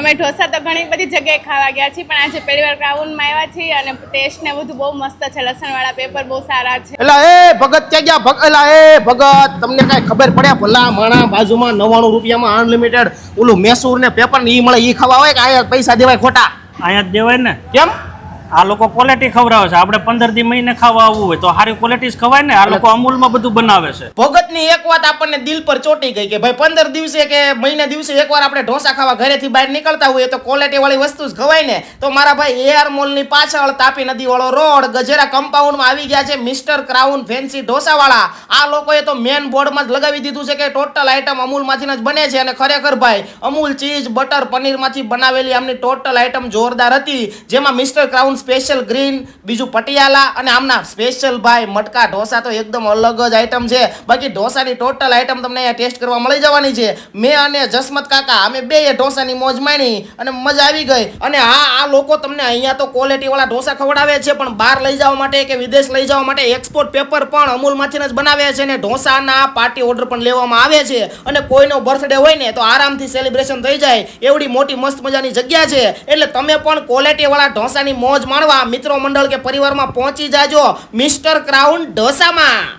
અમે ઢોસા તો ઘણી બધી જગ્યાએ ખાવા ગયા છીએ પણ આજે પહેલી વાર ક્રાઉનમાં આવ્યા છીએ અને ટેસ્ટ ને બધું બહુ મસ્ત છે. લસણવાળા પેપર બહુ સારા છે. એલા એ ભગત ક્યાં ગયા? ભગ એલા એ ભગત તમને કઈ ખબર પડ્યા? ભલા માણા બાજુમાં નવાણું રૂપિયામાં અનલિમિટેડ ઓલું મેસૂર ને પેપર ને ઈ મળે એ ખાવા હોય કે અહીંયા પૈસા દેવાય ખોટા? અહીંયા જ દેવાય ને. કેમ? આ લોકો ક્વોલિટી ખવડાવે છે. આપણે પંદર દી મહિને ખાવા આવવું હોય તો સારી ક્વોલિટી ખવાય ને આ લોકો અમૂલમાં બધું બનાવે છે. ભગતની એક વાત આપણને દિલ પર ચોટી ગઈ કે ભાઈ પંદર દિવસે કે મહિને દિવસે એકવાર આપણે ઢોસા ખાવા ઘરેથી બહાર નીકળતા હોઈએ તો ક્વોલિટી વાળી વસ્તુ જ ખવાય ને. તો મારા ભાઈ એઆર મોલની પાછળ તાપી નદી વાળો રોડ ગજેરા કમ્પાઉન્ડમાં આવી ગયા છે મિસ્ટર ક્રાઉન ફેન્સી ઢોસાવાળા. આ લોકોએ તો મેન બોર્ડમાં જ લગાવી દીધું છે કે ટોટલ આઈટમ અમૂલમાંથી જ બને છે. અને ખરેખર ભાઈ અમૂલ ચીઝ બટર પનીરમાંથી બનાવેલી આમની ટોટલ આઈટમ જોરદાર હતી. જેમાં મિસ્ટર ક્રાઉન સ્પેશિયલ ગ્રીન બીજું પટિયાલા અને આમના સ્પેશિયલ ભાઈ મટકા, ઢોસા તો એકદમ અલગ જ આઈટમ છે. બાકી ઢોસાની ટોટલ આઈટમ તમને અહીંયા ટેસ્ટ કરવા મળી જવાની છે. મેં અને જસમત કાકા, અમે બે ઢોસાની મોજ માણી અને મજા આવી ગઈ. અને હા આ લોકો તમને અહીંયા તો ક્વોલિટીવાળા ઢોસા ખવડાવે છે, પણ બહાર લઈ જવા માટે કે વિદેશ લઈ જવા માટે એક્સપોર્ટ પેપર પણ અમૂલમાંથી જ બનાવે છે અને ઢોસાના પાર્ટી ઓર્ડર પણ લેવામાં આવે છે. અને કોઈનો બર્થડે હોય ને તો આરામથી સેલિબ્રેશન થઈ જાય. એવડી મોટી મસ્ત મજાની જગ્યા છે. એટલે તમે પણ ક્વોલિટીવાળા ઢોસાની મોજ માણવા મિત્રો મંડળ કે પરિવારમાં પહોંચી જાજો મિસ્ટર ક્રાઉન ઢોસામાં.